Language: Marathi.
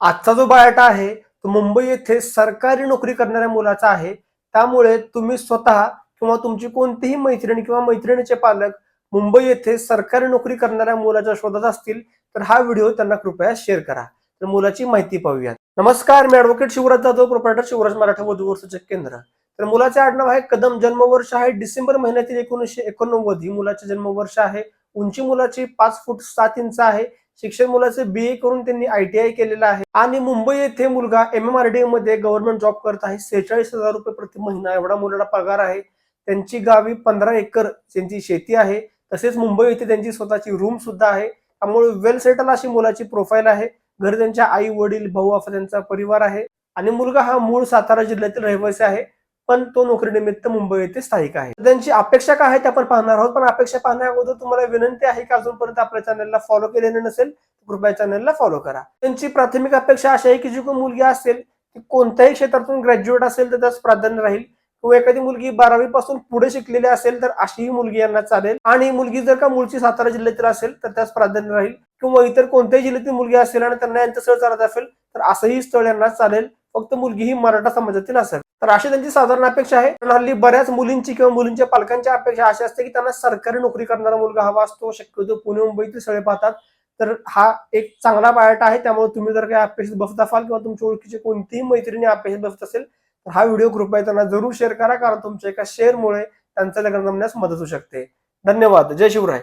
आजचा जो बायोटा आहे तो मुंबई येथे सरकारी नोकरी करणाऱ्या मुलाचा आहे. त्यामुळे तुम्ही स्वतः किंवा तुमची कोणतीही मैत्रिणी किंवा मैत्रिणीचे पालक मुंबई येथे सरकारी नोकरी करणाऱ्या मुलाच्या शोधात असतील तर हा व्हिडिओ त्यांना कृपया शेअर करा. तर मुलाची माहिती पाहूयात. नमस्कार मी ऍडव्होकेट शिवराज जाधव प्रोप्रायटर शिवराज मराठा वधूवर केंद्र. तर मुलाचे आडनाव आहे कदम जन्मवर्ष आहे डिसेंबर महिन्यातील एकोणीसशे एकोणनव्वद. ही मुलाचे जन्मवर्ष आहे. उंची मुलाची पाच फूट सात इंच आहे. शिक्षण मुलाचे बी ए करून त्यांनी आयटीआय केलेलं आहे. आणि मुंबई येथे मुलगा एम एम आर डी मध्ये गव्हर्नमेंट जॉब करत आहे. सेहेचाळीस हजार रुपये प्रति महिना एवढा मुलाला पगार आहे. त्यांची गावी पंधरा एकर त्यांची शेती आहे. तसेच मुंबई येथे त्यांची स्वतःची रूम सुद्धा आहे. त्यामुळे वेल सेटल अशी मुलाची प्रोफाईल आहे. घरी त्यांच्या आई वडील भाऊ असा त्यांचा परिवार आहे. आणि मुलगा हा मूळ सातारा जिल्ह्यातील रहिवासी आहे. पण तो नोकरीनिमित्त मुंबई येथे स्थायिक आहे. तर त्यांची अपेक्षा काय आहे ते आपण पाहणार आहोत पण अपेक्षा पाहण्या अगोदर तुम्हाला विनंती आहे की अजूनपर्यंत आपल्या चॅनलला फॉलो केलेले नसेल तर कृपया चॅनलला फॉलो करा. त्यांची प्राथमिक अपेक्षा अशी आहे की जी कोणी मुलगी असेल ती कोणत्याही क्षेत्रातून ग्रॅज्युएट असेल तर त्यास प्राधान्य राहील. किंवा एखादी मुलगी बारावी पासून पुढे शिकलेली असेल तर अशीही मुलगी यांना चालेल. आणि मुलगी जर का मूळची सातारा जिल्ह्यातील असेल तर त्यास प्राधान्य राहील. किंवा इतर कोणत्याही जिल्ह्यातील मुलगी असेल आणि त्यांना यांचं स्थळ चालत असेल तर असंही स्थळ यांना चालेल. फक्त मुलगी ही मराठा समाजातील असेल तर अशी त्यांची साधारण अपेक्षा आहे. पण हल्ली बऱ्याच मुलींची किंवा मुलींच्या पालकांची अपेक्षा अशी असते की त्यांना सरकारी नोकरी करणारा मुलगा हवा असतो. शक्यतो पुणे मुंबईतील सगळे पाहतात. तर हा एक चांगला बायोटा आहे. त्यामुळे तुम्ही जर काही अपेक्षित बसत असाल किंवा तुमच्या ओळखीची कोणतीही मैत्रिणी अपेक्षित बसत असेल तर हा व्हिडिओ कृपया त्यांना जरूर शेअर करा. कारण तुमच्या एका शेअरमुळे त्यांचं लग्न जमण्यास मदत होऊ शकते. धन्यवाद. जय शिवराय.